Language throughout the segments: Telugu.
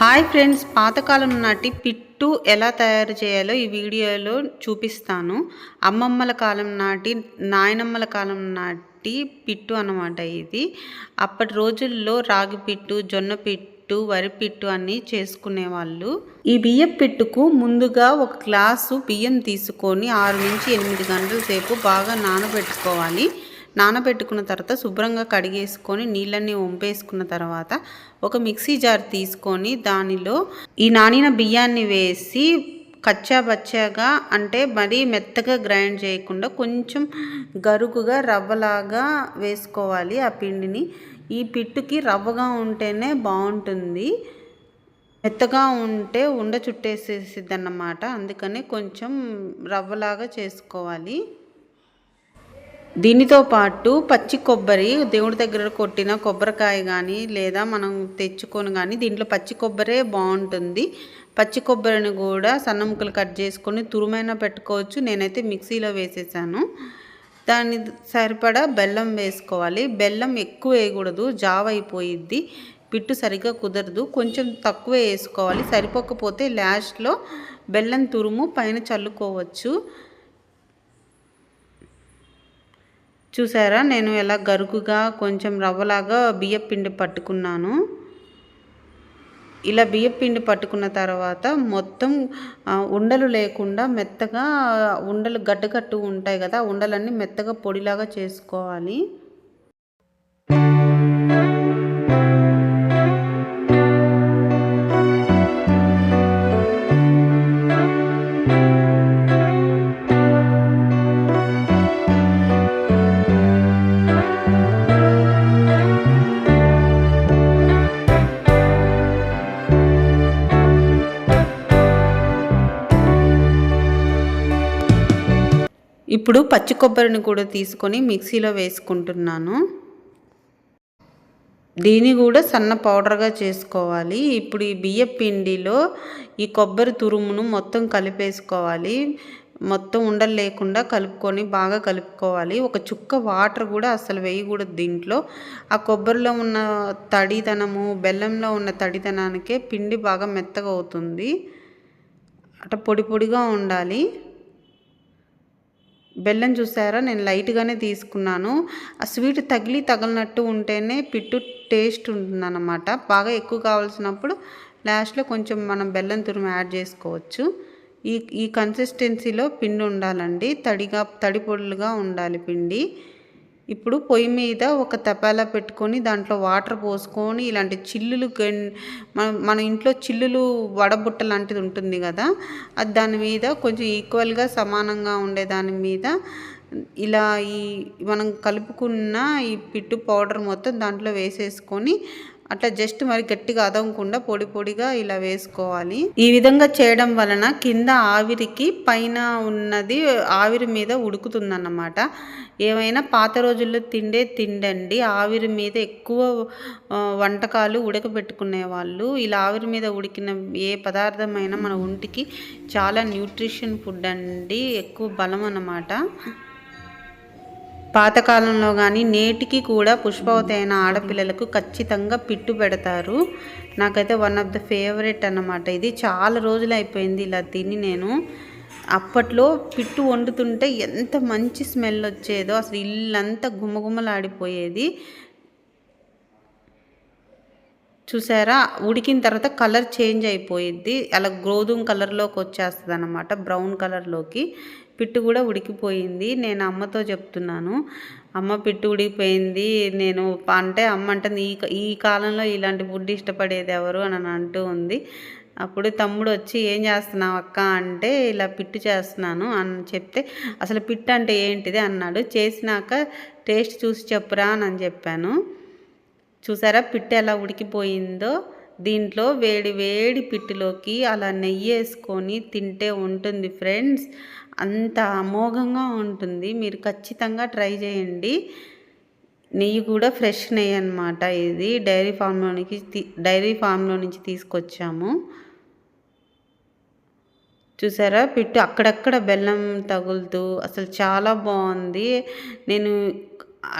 హాయ్ ఫ్రెండ్స్ పాతకాలం నాటి పిట్టు ఎలా తయారు చేయాలో ఈ వీడియోలో చూపిస్తాను. అమ్మమ్మల కాలం నాటి నాయనమ్మల కాలం నాటి పిట్టు అన్నమాట ఇది. అప్పటి రోజుల్లో రాగి పిట్టు జొన్న పిట్టు వరి పిట్టు అన్నీ చేసుకునేవాళ్ళు. ఈ బియ్యం పిట్టుకు ముందుగా ఒక గ్లాసు బియ్యం తీసుకొని ఆరు నుంచి ఎనిమిది గంటల సేపు బాగా నానబెట్టుకోవాలి. నానబెట్టుకున్న తర్వాత శుభ్రంగా కడిగేసుకొని నీళ్ళన్నీ వంపేసుకున్న తర్వాత ఒక మిక్సీ జార్ తీసుకొని దానిలో ఈ నానిన బియ్యాన్ని వేసి కచ్చా బచ్చాగా అంటే మరీ మెత్తగా గ్రైండ్ చేయకుండా కొంచెం గరుకుగా రవ్వలాగా వేసుకోవాలి ఆ పిండిని. ఈ పిట్టుకి రవ్వగా ఉంటేనే బాగుంటుంది. మెత్తగా ఉంటే ఉండ చుట్టేసేసిద్ది అన్నమాట అందుకనే కొంచెం రవ్వలాగా చేసుకోవాలి. దీనితో పాటు పచ్చి కొబ్బరి దేవుడి దగ్గర కొట్టిన కొబ్బరికాయ కానీ లేదా మనం తెచ్చుకొని కానీ దీంట్లో పచ్చి కొబ్బరే బాగుంటుంది. పచ్చి కొబ్బరిని కూడా సన్న ముక్కలు కట్ చేసుకొని తురుమైనా పెట్టుకోవచ్చు. నేనైతే మిక్సీలో వేసేసాను. దాన్ని సరిపడా బెల్లం వేసుకోవాలి. బెల్లం ఎక్కువ వేయకూడదు. జావ అయిపోయిద్ది. పిట్టు సరిగ్గా కుదరదు. కొంచెం తక్కువ వేసుకోవాలి. సరిపోకపోతే లాస్ట్లో బెల్లం తురుము పైన చల్లుకోవచ్చు. చూసారా? నేను ఎలా గరుకుగా కొంచెం రవ్వలాగా బియ్యం పిండి పట్టుకున్నాను. ఇలా బియ్యం పిండి పట్టుకున్న తర్వాత మొత్తం ఉండలు లేకుండా మెత్తగా ఉండలు గడ్డగట్టు ఉంటాయి కదా ఉండలన్నీ మెత్తగా పొడిలాగా చేసుకోవాలి. ఇప్పుడు పచ్చి కొబ్బరిని కూడా తీసుకొని మిక్సీలో వేసుకుంటున్నాను. దీన్ని కూడా సన్న పౌడర్గా చేసుకోవాలి. ఇప్పుడు ఈ బియ్య పిండిలో ఈ కొబ్బరి తురుమును మొత్తం కలిపేసుకోవాలి. మొత్తం ఉండలు లేకుండా కలుపుకొని బాగా కలుపుకోవాలి. ఒక చుక్క వాటర్ కూడా అసలు వేయకూడదు దీంట్లో. ఆ కొబ్బరిలో ఉన్న తడితనము బెల్లంలో ఉన్న తడితనానికే పిండి బాగా మెత్తగా అవుతుంది. అట పొడి పొడిగా ఉండాలి. బెల్లం చూసారా? నేను లైట్గానే తీసుకున్నాను. ఆ స్వీట్ తగిలి తగిలినట్టు ఉంటేనే పిట్టు టేస్ట్ ఉంటుందన్నమాట. బాగా ఎక్కువ కావాల్సినప్పుడు లాస్ట్లో కొంచెం మనం బెల్లం తురుము యాడ్ చేసుకోవచ్చు. ఈ ఈ కన్సిస్టెన్సీలో పిండి ఉండాలండి. తడిగా తడి పొడులుగా ఉండాలి పిండి. ఇప్పుడు పొయ్యి మీద ఒక తపాలా పెట్టుకొని దాంట్లో వాటర్ పోసుకొని ఇలాంటి చిల్లులు మన మన ఇంట్లో చిల్లులు వడబుట్ట లాంటిది ఉంటుంది కదా అది దాని మీద కొంచెం ఈక్వల్గా సమానంగా ఉండే దాని మీద ఇలా ఈ మనం కలుపుకున్న ఈ పిట్టు పౌడర్ మొత్తం దాంట్లో వేసేసుకొని అట్లా జస్ట్ మరి గట్టిగా అదవకుండా పొడి పొడిగా ఇలా వేసుకోవాలి. ఈ విధంగా చేయడం వలన కింద ఆవిరికి పైన ఉన్నది ఆవిరి మీద ఉడుకుతుందన్నమాట. ఏమైనా పాత రోజుల్లో తిండే తిండండి. ఆవిరి మీద ఎక్కువ వంటకాలు ఉడకబెట్టుకునే వాళ్ళు. ఇలా ఆవిరి మీద ఉడికిన ఏ పదార్థమైనా మన ఒంటికి చాలా న్యూట్రిషన్ ఫుడ్ అండి. ఎక్కువ బలం అన్నమాట. పాతకాలంలో కానీ నేటికి కూడా పుష్పవతి అయిన ఆడపిల్లలకు ఖచ్చితంగా పిట్టు పెడతారు. నాకైతే వన్ ఆఫ్ ద ఫేవరెట్ అన్నమాట. ఇది చాలా రోజులు అయిపోయింది ఇలా తిని నేను. అప్పట్లో పిట్టు వండుతుంటే ఎంత మంచి స్మెల్ వచ్చేదో అసలు ఇల్లంతా గుమ్మగుమ్మలాడిపోయేది చూసారా? ఉడికిన తర్వాత కలర్ చేంజ్ అయిపోయిద్ది. అలా గోధుమ కలర్లోకి వచ్చేస్తుంది అనమాట బ్రౌన్ కలర్లోకి. పిట్టు కూడా ఉడికిపోయింది. నేను అమ్మతో చెప్తున్నాను అమ్మ పిట్టు ఉడికిపోయింది. నేను అంటే అమ్మ అంటే ఈ ఈ కాలంలో ఇలాంటి ఫుడ్ ఇష్టపడేది ఎవరు? అని అంటూ ఉంది. అప్పుడు తమ్ముడు వచ్చి ఏం చేస్తున్నావు అక్క? అంటే ఇలా పిట్టు చేస్తున్నాను అని చెప్తే అసలు పిట్టు అంటే ఏంటిది? అన్నాడు. చేసినాక టేస్ట్ చూసి చెప్పురా అని చెప్పాను. చూసారా? పిట్టు ఎలా ఉడికిపోయిందో దీంట్లో వేడి వేడి పిట్టులోకి అలా నెయ్యి వేసుకొని తింటే ఉంటుంది ఫ్రెండ్స్. అంత అమోఘంగా ఉంటుంది. మీరు ఖచ్చితంగా ట్రై చేయండి. నెయ్యి కూడా ఫ్రెష్ నెయ్యి అనమాట ఇది. డైరీ ఫామ్లోనికి డైరీ ఫామ్లో నుంచి తీసుకొచ్చాము. చూసారా? పిట్టు అక్కడక్కడ బెల్లం తగులుతూ అసలు చాలా బాగుంది. నేను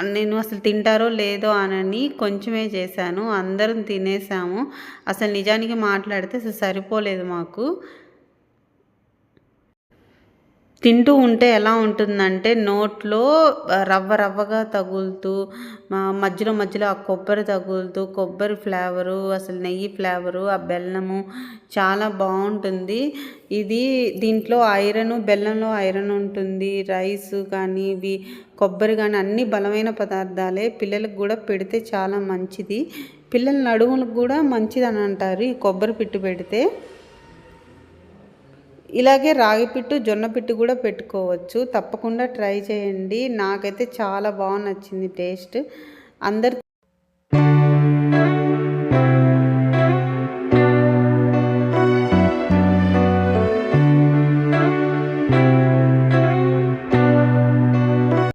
నేను అసలు తింటారో లేదో అనని కొంచెమే చేశాను. అందరం తినేసాము. అసలు నిజానికి మాట్లాడితే అసలు సరిపోలేదు మాకు. తింటూ ఉంటే ఎలా ఉంటుందంటే నోట్లో రవ్వ రవ్వగా తగులుతూ మధ్యలో మధ్యలో ఆ కొబ్బరి తగులుతూ కొబ్బరి ఫ్లేవరు అసలు నెయ్యి ఫ్లేవరు ఆ బెల్లము చాలా బాగుంటుంది. ఇది దీంట్లో ఐరన్ బెల్లంలో ఐరన్ ఉంటుంది రైస్ కానీ ఇవి కొబ్బరి కానీ అన్ని బలమైన పదార్థాలే. పిల్లలకు కూడా పెడితే చాలా మంచిది. పిల్లల నడుములకు కూడా మంచిది అని అంటారు ఈ కొబ్బరి పిట్టు పెడితే. ఇలాగే రాగి పిట్టు జొన్న పిట్టు కూడా పెట్టుకోవచ్చు. తప్పకుండా ట్రై చేయండి. నాకైతే చాలా బాగా నచ్చింది టేస్ట్. అందరు